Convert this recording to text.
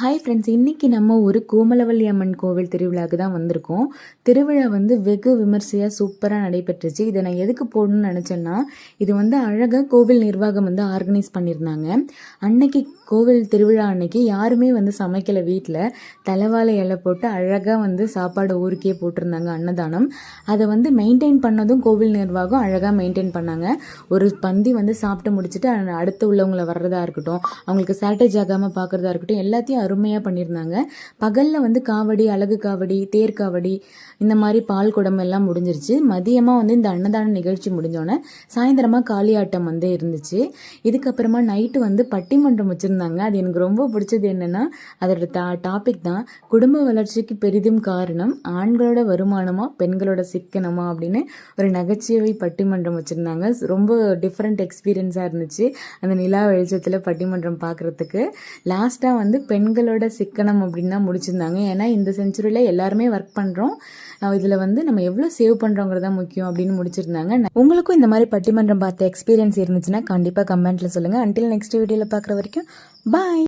Hi friends இன்றைக்கி நம்ம ஒரு கோமலவல்லி அம்மன் கோவில் திருவிழாவுக்கு தான் வந்திருக்கோம். திருவிழா வந்து வெகு விமர்சையாக சூப்பராக நடைபெற்றுச்சு. இதை நான் எதுக்கு போடணும்னு நினச்சேன்னா இது வந்து அழகாக கோவில் நிர்வாகம் வந்து ஆர்கனைஸ் பண்ணியிருந்தாங்க. அன்னைக்கு கோவில் திருவிழா அன்னைக்கு யாருமே வந்து சமைக்கலை வீட்டில் தலைவாழை இலை போட்டு அழகாக வந்து சாப்பாடு ஊருக்கே போட்டிருந்தாங்க அன்னதானம். அதை வந்து மெயின்டைன் பண்ணதும் கோவில் நிர்வாகம் அழகாக மெயின்டைன் பண்ணாங்க. ஒரு பந்தி வந்து சாப்பிட்டு முடிச்சுட்டு அடுத்து உள்ளவங்களை வர்றதா இருக்கட்டும் அவங்களுக்கு சாட்டேஜ் ஆகாமல் பார்க்குறதா இருக்கட்டும் எல்லாத்தையும் அருமையாக பண்ணியிருந்தாங்க பகலில் வந்து காவடி அழகு காவடி தேர் காவடி இந்த மாதிரி பால் குடம் எல்லாம் முடிஞ்சிருச்சு. மதியமாக வந்து இந்த அன்னதான நிகழ்ச்சி முடிஞ்சோடனே சாயந்தரமாக காளியாட்டம் வந்து இருந்துச்சு. இதுக்கப்புறமா நைட்டு வந்து பட்டிமன்றம் வச்சுருந்தாங்க. அது எனக்கு ரொம்ப பிடிச்சது என்னென்னா அதோட டா டாபிக் தான். குடும்ப வளர்ச்சிக்கு பெரிதும் காரணம் ஆண்களோட வருமானமா பெண்களோட சிக்கனமா அப்படின்னு ஒரு நகைச்சுவை பட்டிமன்றம் வச்சுருந்தாங்க. ரொம்ப டிஃப்ரெண்ட் எக்ஸ்பீரியன்ஸாக இருந்துச்சு. அந்த நிலா வெளிச்சத்தில் பட்டிமன்றம் பார்க்குறதுக்கு லாஸ்ட்டாக வந்து பெண்களோட சிக்கனம் அப்படின்னு தான் முடிச்சிருந்தாங்க. ஏன்னா இந்த செஞ்சுரியில் எல்லாருமே ஒர்க் பண்ணுறோம் இதில் வந்து நம்ம எவ்வளோ சேவ் பண்ணுறோங்கிறது தான் முக்கியம் அப்படின்னு முடிச்சிருந்தாங்க. உங்களுக்கும் இந்த மாதிரி பட்டிமன்றம் பார்த்த எக்ஸ்பீரியன்ஸ் இருந்துச்சுன்னா கண்டிப்பாக கமெண்ட்டில் சொல்லுங்கள் அன்டில் நெக்ஸ்ட் வீடியோவில் பார்க்குற வரைக்கும் பாய்